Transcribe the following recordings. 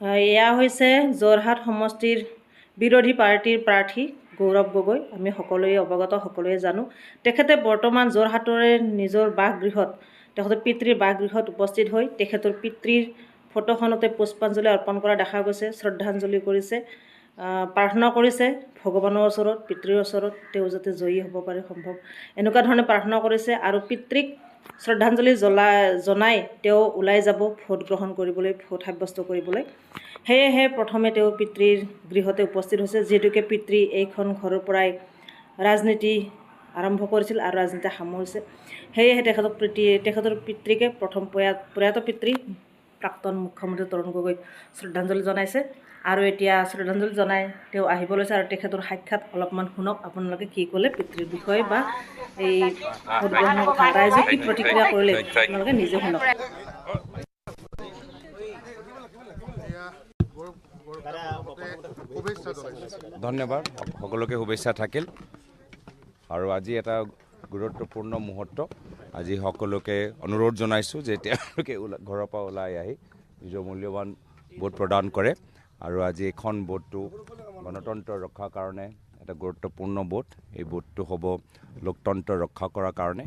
এয়া হৈছে যোৰহাট সমষ্টিৰ বিৰোধী পাৰ্টীৰ প্ৰাৰ্থী গৌৰৱ গগৈ। আমি সকলোৱে অৱগত, সকলোৱে জানো। তেখেতে বৰ্তমান যোৰহাটৰে নিজৰ বাসগৃহত, তেখেতৰ পিতৃৰ বাসগৃহত উপস্থিত হৈ তেখেতৰ পিতৃৰ ফটোখনতে পুষ্পাঞ্জলি অৰ্পণ কৰা দেখা গৈছে, শ্ৰদ্ধাঞ্জলি কৰিছে প্ৰাৰ্থনা কৰিছে। ভগৱানৰ ওচৰত, পিতৃৰ ওচৰত তেওঁ যাতে জয়ী হ'ব পাৰে সম্ভৱ। এনেকুৱা ধৰণে প্ৰাৰ্থনা কৰিছে আৰু পিতৃক শ্ৰদ্ধাঞ্জলি জ্বলাই জনাই তেওঁ ওলাই যাব ভোট গ্ৰহণ কৰিবলৈ ভোট সাব্যস্ত কৰিবলৈ। সেয়েহে প্ৰথমে তেওঁ পিতৃৰ গৃহতে উপস্থিত হৈছে যিহেতুকে পিতৃ এইখন ঘৰৰ পৰাই ৰাজনীতি আৰম্ভ কৰিছিল আৰু ৰাজনীতি সামৰিছে সেয়েহে তেখেতক পিতৃ তেখেতৰ পিতৃকে প্ৰথম প্ৰয়াত প্ৰয়াত পিতৃ প্ৰাক্তন মুখ্যমন্ত্ৰী তৰুণ গগৈক শ্ৰদ্ধাঞ্জলি জনাইছে। আৰু এতিয়া শ্ৰদ্ধাঞ্জলি জনাই তেওঁ আহিব লৈছে আৰু তেখেতৰ সাক্ষাৎ অলপমান শুনক আপোনালোকে কি ক'লে পিতৃৰ বিষয়ে বা এই ৰাইজে কি প্ৰতিক্ৰিয়া কৰিলে আপোনালোকে নিজে শুনক। ধন্যবাদ। সকলোকে শুভেচ্ছা থাকিল। আৰু আজি এটা গুৰুত্বপূৰ্ণ মুহূৰ্ত। আজি সকলোকে অনুৰোধ জনাইছোঁ যে তেওঁলোকে ওলা ঘৰৰ পৰা ওলাই আহি নিজৰ মূল্যৱান ভোট প্ৰদান কৰে। আৰু আজি এইখন ভোটটো গণতন্ত্ৰ ৰক্ষাৰ কাৰণে এটা গুৰুত্বপূৰ্ণ ভোট এই ভোটটো হ'ব লোকতন্ত্ৰ ৰক্ষা কৰাৰ কাৰণে।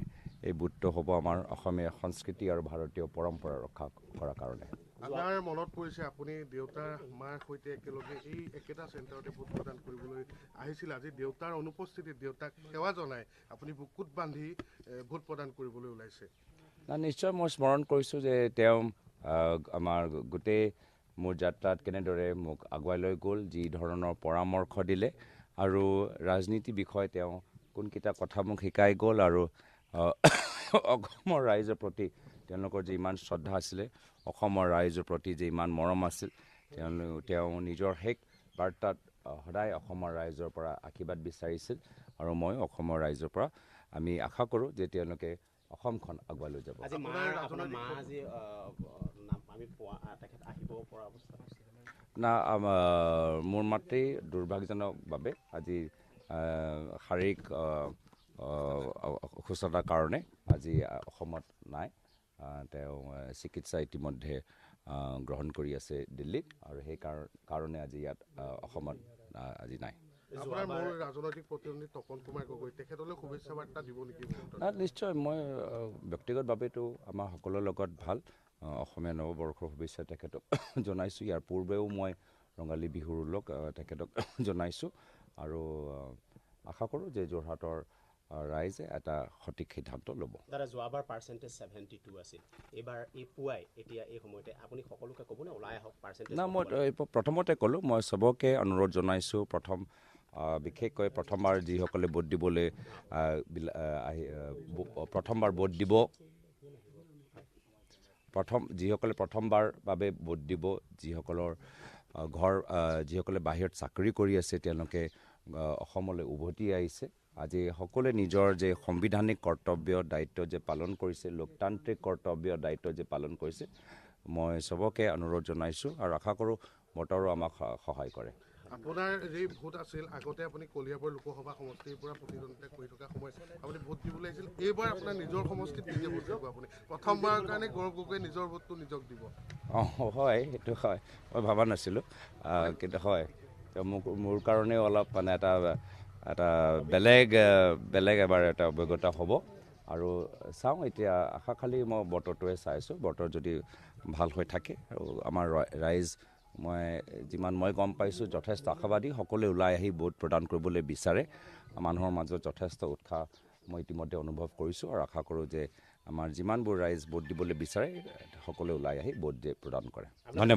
এই ভোটটো হ'ব আমাৰ অসমীয়া সংস্কৃতি আৰু ভাৰতীয় পৰম্পৰা ৰক্ষা কৰাৰ কাৰণে। আপোনাৰ মনত পৰিছে আপুনি দেউতাৰ মাৰ সৈতে একেলগে এই একেটা চেণ্টাৰতে ভোট প্ৰদান কৰিবলৈ আহিছিল। আজি দেউতাৰ অনুপস্থিতিত দেউতাক সেৱা জনাই আপুনি বুকুত বান্ধি ভোট প্ৰদান কৰিবলৈ ওলাইছে। না নিশ্চয় মই স্মৰণ কৰিছোঁ যে তেওঁ আমাৰ গোটেই মোৰ যাত্ৰাত কেনেদৰে মোক আগুৱাই লৈ গ'ল যি ধৰণৰ পৰামৰ্শ দিলে। আৰু ৰাজনীতি বিষয়ে তেওঁ কোনকেইটা কথা মোক শিকাই গ'ল আৰু অসমৰ ৰাইজৰ প্ৰতি তেওঁলোকৰ যে ইমান শ্ৰদ্ধা আছিলে অসমৰ ৰাইজৰ প্ৰতি যে ইমান মৰম আছিল তেওঁলোক তেওঁ নিজৰ শেষ বাৰ্তাত সদায় অসমৰ ৰাইজৰ পৰা আশীৰ্বাদ বিচাৰিছিল আৰু মই অসমৰ ৰাইজৰ পৰা আমি আশা কৰোঁ যে তেওঁলোকে অসমখন আগুৱাই লৈ যাব। না মোৰ মাতৃ দুৰ্ভাগ্যজনকভাৱে আজি শাৰীৰিক অসুস্থতাৰ কাৰণে আজি অসমত নাই। তেওঁ চিকিৎসা ইতিমধ্যে গ্ৰহণ কৰি আছে দিল্লীত আৰু সেই কাৰ- কাৰণে আজি ইয়াত অসমত আজি নাই। আপোনাৰ মোৰ ৰাজনৈতিক প্ৰতিনিধি তপন কুমাৰ গগৈ তেখেতলৈ শুভেচ্ছা বাৰ্তা দিব নেকি মুহূৰ্তত? না নিশ্চয় মই ব্যক্তিগতভাৱেতো আমাৰ সকলোৰে লগত ভাল। অসমীয়া নৱবৰ্ষৰ শুভেচ্ছা তেখেতক জনাইছোঁ। ইয়াৰ পূৰ্বেও মই ৰঙালী বিহুৰ আহ, তেখেতক জনাইছোঁ। আৰু আশা কৰোঁ যে যোৰহাটৰ ৰাইজে এটা সঠিক সিদ্ধান্ত ল'ব। দাদা যোৱাবাৰ পাৰ্চেণ্টেজ ছেভেণ্টি টু আছিল এইবাৰ এই পুৱাই এতিয়া এই সময়তে আপুনি সকলোকে ক'বনে? ওলাই আহক পাৰ্চেণ্টেজ না মই প্ৰথমতে ক'লোঁ মই চবকে অনুৰোধ জনাইছোঁ প্ৰথম বিশেষকৈ প্ৰথমবাৰ যিসকলে ভোট দিবলৈ আহ, প্ৰথমবাৰ ভোট দিব। প্ৰথম যিসকলে প্ৰথমবাৰ বাবে ভোট দিব যিসকলৰ ঘৰ যিসকলে বাহিৰত চাকৰি কৰি আছে তেওঁলোকে অসমলৈ উভতি আহিছে। আজি সকলোৱে নিজৰ যে সাংবিধানিক কৰ্তব্য দায়িত্ব যে পালন কৰিছে লোকতান্ত্ৰিক কৰ্তব্য দায়িত্ব যে পালন কৰিছে মই চবকে অনুৰোধ জনাইছোঁ আৰু আশা কৰোঁ বতৰো আমাক সহায় কৰে। আপোনাৰ যি ভোট আছিল আগতে আপুনি কলিয়াবৰ লোকসভা সমষ্টিৰ পৰা প্ৰতিদ্বন্দ্বিতা কৰি থকা সময়ত আপুনি ভোট দিবলৈ আহিছিল এইবাৰ আপোনাৰ নিজৰ সমষ্টিত নিজে ভোট দিব আপুনি। প্ৰথমবাৰৰ কাৰণে গৌৰৱ গগৈয়ে নিজৰ ভোটটো নিজক দিব। অঁ হয় সেইটো হয় মই ভবা নাছিলোঁ কিন্তু হয় মোক মোৰ কাৰণেও অলপ মানে এটা এটা বেলেগ বেলেগ এবাৰ এটা অভিজ্ঞতা হ'ব। আৰু চাওঁ এতিয়া আশা খালি মই বতৰটোৱে চাইছোঁ বতৰ যদি ভাল হৈ থাকে আৰু আমাৰ ৰাই- ৰাইজ মই যিমান মই গম পাইছোঁ যথেষ্ট আশাবাদী। সকলোৱে ওলাই আহি ভোট প্ৰদান কৰিবলৈ বিচাৰে। মানুহৰ মাজত যথেষ্ট উৎসাহ মই ইতিমধ্যে অনুভৱ কৰিছোঁ আৰু আশা কৰোঁ যে আমাৰ যিমানবোৰ ৰাইজ ভোট দিবলৈ বিচাৰে সকলোৱে ওলাই আহি ভোট প্ৰদান কৰে। ধন্যবাদ।